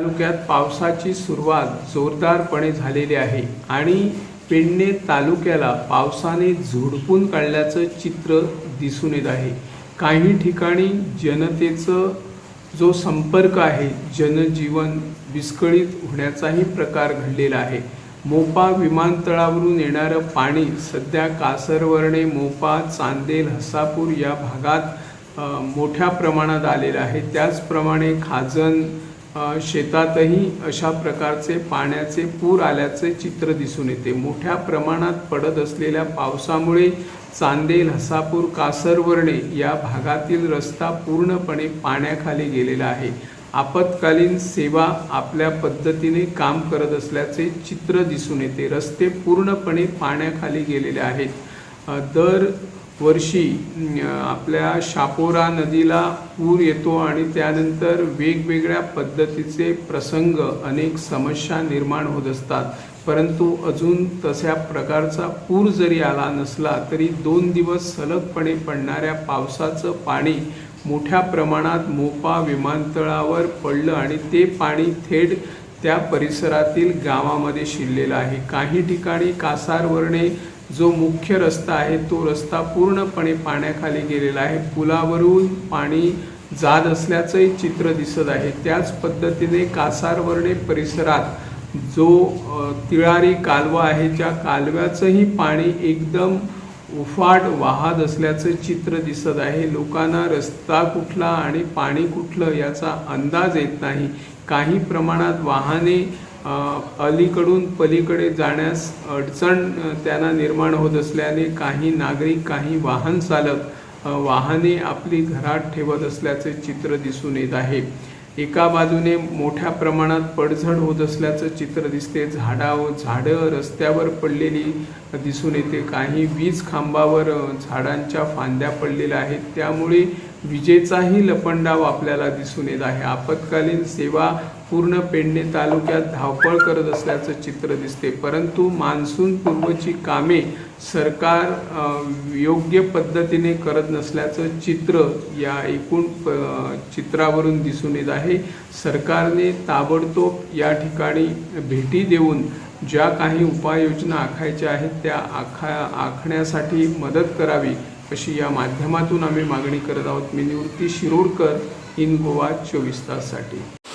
तालुक्यात पावसाची सुरुवात जोरदारपणे झालेली आहे आणि पेडणे तालुक्याला पावसाने झोडपून काढल्याचं चित्र दिसून येत आहे. काही ठिकाणी जनतेचं जो संपर्क आहे जनजीवन विस्कळीत होण्याचाही प्रकार घडलेला आहे. मोपा विमानतळावरून येणारं पाणी सध्या कासरवर्णे मोपा चांदेल हसापूर या भागात मोठ्या प्रमाणात आलेलं आहे. त्याचप्रमाणे खाजन शेतातही अशा प्रकारचे पाण्याचे पूर आल्याचे चित्र दिसून येते. मोठ्या प्रमाणात पडत असलेल्या पावसामुळे चांदेल हसापूर कासरवर्णे या भागातील रस्ता पूर्णपणे पाण्याखाली गेलेला आहे. आपत्कालीन सेवा आपल्या पद्धतीने काम करत असल्याचे चित्र दिसून येते. रस्ते पूर्णपणे पाण्याखाली गेलेले आहेत. दर वर्षी आपल्या शापोरा नदीला पूर येतो आणि त्यानंतर वेगवेगळ्या पद्धतीचे प्रसंग अनेक समस्या निर्माण होत असतात. परंतु अजून तशा प्रकारचा पूर जरी आला नसला तरी दोन दिवस सलगपणे पडणाऱ्या पावसाचं पाणी मोठ्या प्रमाणात मोपा विमानतळावर पडलं आणि ते पाणी थेट त्या परिसरातील गावामध्ये शिरलेलं आहे. काही ठिकाणी कासारवरणे जो मुख्य रस्ता आहे तो रस्ता पूर्णपणे पाण्याखाली गेलेला आहे. पुलावरून पाणी जात असल्याचंही चित्र दिसत आहे. त्याच पद्धतीने कासारवर्णे परिसरात जो तिळारी कालवा आहे त्या कालव्याचंही पाणी एकदम उफाट वाहत असल्याचं चित्र दिसत आहे. लोकांना रस्ता कुठला आणि पाणी कुठलं याचा अंदाज येत नाही. काही प्रमाणात वाहने अलीकडून पलीकडे जाण्यास अडचण त्यांना निर्माण होत असल्याने काही नागरिक काही वाहन चालक वाहने आपली घरात ठेवत असल्याचे चित्र दिसून येत आहे. एका बाजूने मोठ्या प्रमाणात पडझड होत असल्याचं चित्र दिसते. झाडावर झाडं रस्त्यावर पडलेली दिसून येते. काही वीज खांबावर झाडांच्या फांद्या पडलेल्या आहेत. त्यामुळे विजेचाही लपंडाव आपल्याला दिसून येत आहे. आपत्कालीन सेवा पूर्ण पेडणे तालुक्यात धावपळ करत असल्याचं चित्र दिसते. परंतु मान्सून पूर्वची कामे सरकार योग्य पद्धतीने करत नसल्याचं चित्र या एकूण प- चित्रावरून दिसून येत आहे. सरकारने ताबडतोब या ठिकाणी भेटी देऊन ज्या काही उपाययोजना आखायच्या आहेत त्या आखा आखण्यासाठी मदत करावी अशी या माध्यमातून आम्ही मागणी करत आहोत. मी निवृत्ती शिरोडकर इन गोवा चोवीस ताससाठी.